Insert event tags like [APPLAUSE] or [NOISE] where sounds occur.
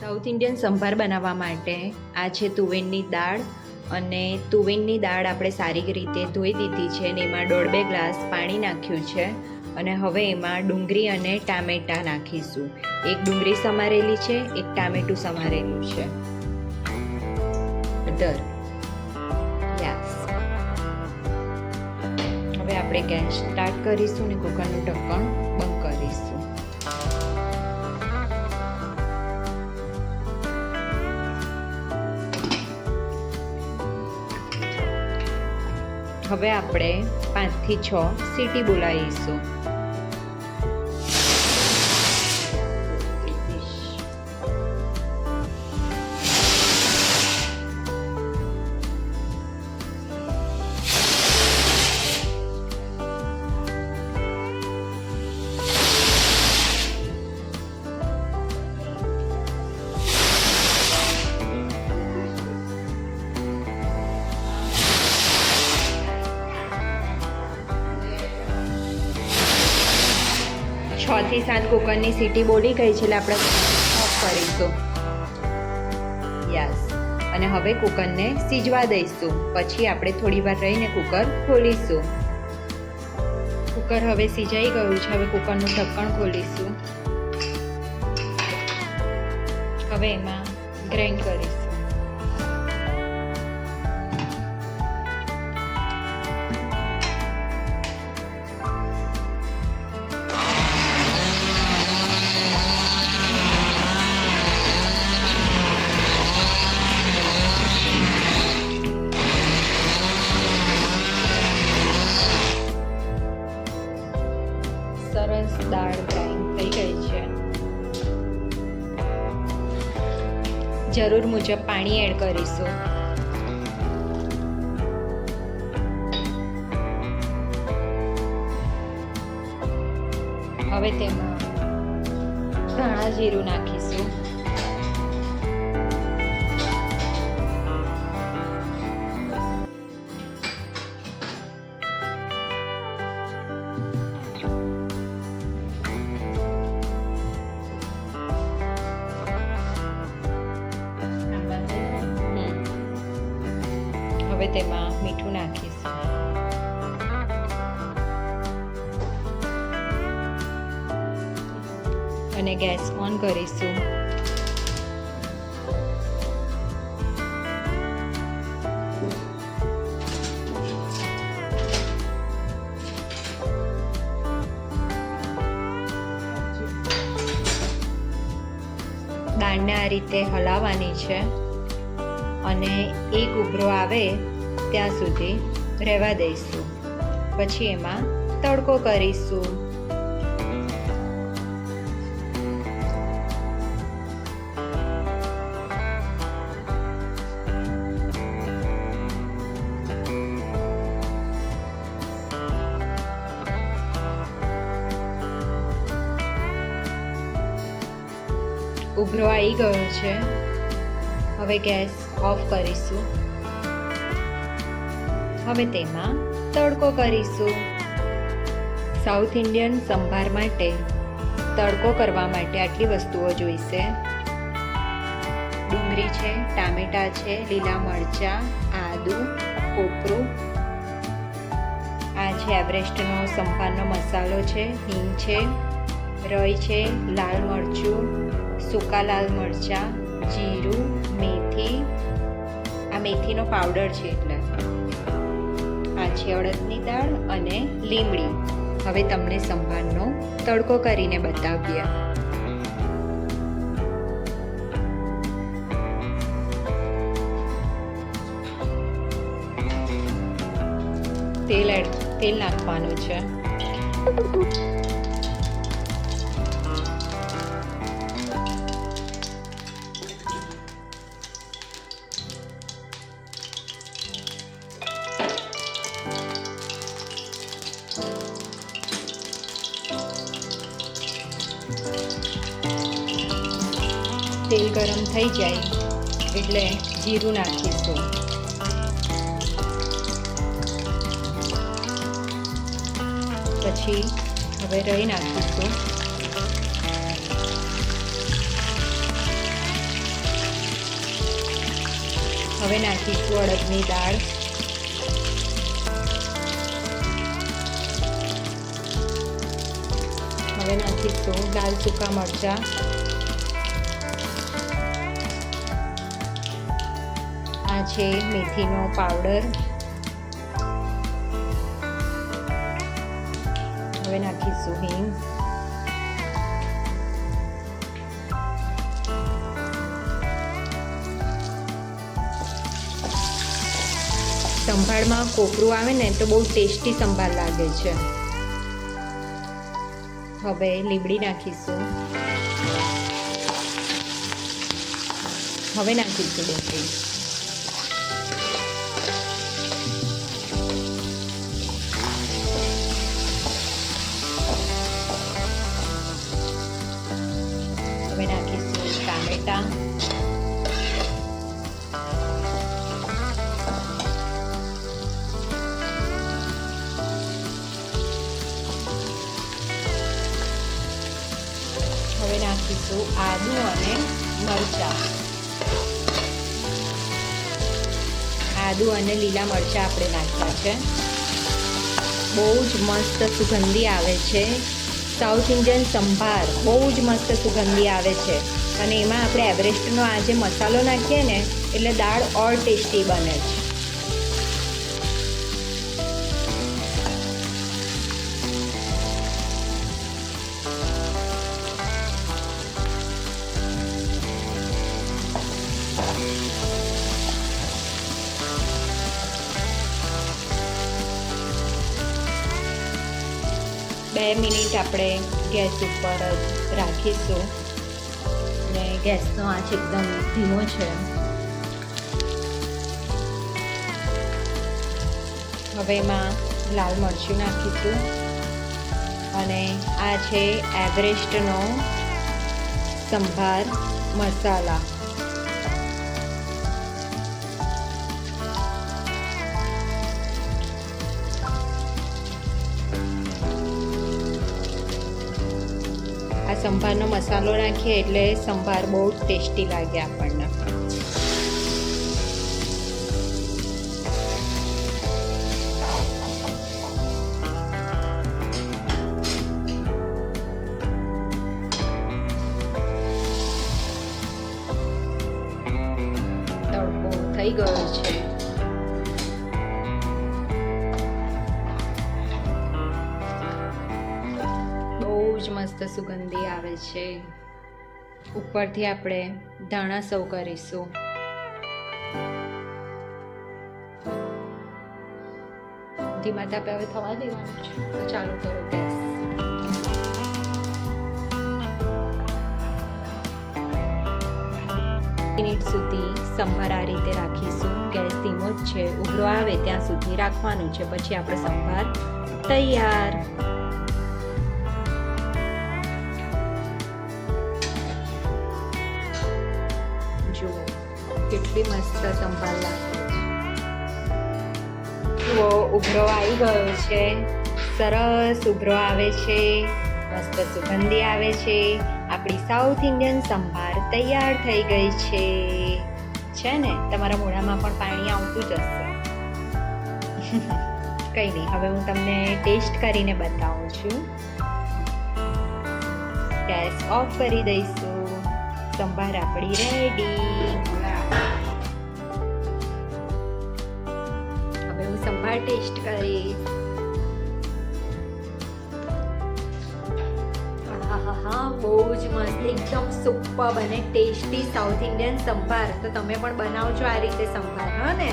South Indian સંભાર બનાવવા માટે આ છે તુવેરની દાળ અને તુવેરની દાળ આપણે સારી રીતે ધોઈ દીધી છે અને એમાં દોઢ બે ગ્લાસ પાણી નાખ્યું છે અને હવે એમાં ડુંગળી અને ટામેટાં નાખીશું. એક ડુંગળી સમારેલી છે, એક ટામેટું સમારેલું છે. દર યસ. હવે આપણે ગેસ સ્ટાર્ટ કરીશું અને કુકરનું ઢક્કણ બંધ હવે આપણે પાંચથી છ સીટી બોલાવીશું. છ થી સાત કુકરની સીટી બોલી ગઈ છે એટલે આપણે ઓફ કરીશું. યસ અને હવે કુકરને સીજવા દઈશું. પછી આપણે થોડી વાર રહીને કુકર ખોલીશું. કુકર હવે સિજાઈ ગયું છે. હવે કુકરનું ઢક્કણ ખોલીશું. હવે એમાં ગ્રાઇન્ડ કરીશું. જરૂર મુજબ પાણી એડ કરીશું. હવે તેમાં ધાણા જીરું નાખીશું. તેમાં મીઠું નાખીશું. અને ગેસ ઓન કરીશું. દાળને આ રીતે હલાવવાની છે. અને એક ઉભરો આવે ત્યાં સુધી રહેવા દઈશું. પછી એમાં તડકો કરીશું. ઉભરો આવી ગયો છે. હવે ગેસ ઓફ કરીશું. હવે તેમાં તડકો કરીશું. સાઉથ ઇન્ડિયન સંભાર માટે તડકો કરવા માટે આટલી વસ્તુઓ જોઈશે. ડુંગળી છે, ટામેટાં છે, લીલા મરચાં, આદુ, કોપરું. આ છે એવરેસ્ટનો સંભારનો મસાલો છે, હિંગ છે, રઈ છે, લાલ મરચું, સૂકા લાલ મરચાં, જીરું, મેથી. આ મેથીનો પાવડર છે એટલે. આ અડદની દાળ અને લીમડી. હવે તમને સંભારનો તડકો કરીને બતાવીએ. તેલ એડ, તેલ નાખવાનું છે. તેલ ગરમ થઈ જાય એટલે જીરું નાખીશું. પછી હવે રહી નાખીશું. હવે નાખીશું અડદની દાળ. હવે નાખીશું લાલ સૂકા મરચાં. આ છે મેથીનો પાવડર. હવે નાખીશું હિંગ. સંભાળમાં કોપરું આવે ને તો બહુ ટેસ્ટી સંભાળ લાગે છે. હવે લીમડી નાખીશું. હવે નાખીશું ડુંગળી ટામેટા હવે નાખીશું આદુ અને મરચાં આદુ અને લીલા મરચાં આપણે નાખ્યા છે બહુ જ મસ્ત સુગંધી આવે છે સાઉથ ઇન્ડિયન સંભાર બહુ જ મસ્ત સુગંધી આવે છે અને એમાં આપણે એવરેસ્ટનો આ જે મસાલો નાખીએ ને, એટલે દાળ ઓર ટેસ્ટી બને છે. બે મિનિટ આપણે ગેસ ઉપર જ રાખીશું. ગેસનો આંચ એકદમ ધીમો છે. હવે એમાં લાલ મરચું નાખીશું. અને આ છે એવરેસ્ટનો સંભાર મસાલા. સંભારનો મસાલો નાખીએ એટલે સંભાર બહુ ટેસ્ટી લાગે આપણને. તડકો થઈ ગયો છે. મસ્ત સુગંધી આવે છે. ઉપરથી આપણે ધાણા સૌ કરીશું. ધીમા તાપે હવે થવા દેવાનું છે. તો ચાલુ કરો ગેસ. મિનિટ સુધી સંભાર આ રીતે રાખીશું. ગેસ ધીમો જ છે. ઉઘરો આવે ત્યાં સુધી રાખવાનું છે. પછી આપણે સંભાર તૈયાર કેટલી મસ્ત સંભાળ લાગે જુઓ ઉભરો આવી ગયો છે. સરસ ઉભરો આવે છે. મસ્ત સુગંધી આવે છે. આપણી સાઉથ ઇન્ડિયન સંભાર તૈયાર થઈ ગઈ છે. છે ને? તમારા મોઢામાં પણ પાણી આવતું જ હશે. [LAUGHS] કંઈ નહીં, હવે હું તમને ટેસ્ટ કરીને બતાવું છું. ગેસ ઓફ કરી દઈશું. સંભાર આપણી રેડી હું ટેસ્ટ કરી આહાહા, બહુ જ મસ્ત એકદમ સુપર અને ટેસ્ટી સાઉથ ઇન્ડિયન સંભાર. તો તમે પણ બનાવજો આ રીતે સંભાર હા ને?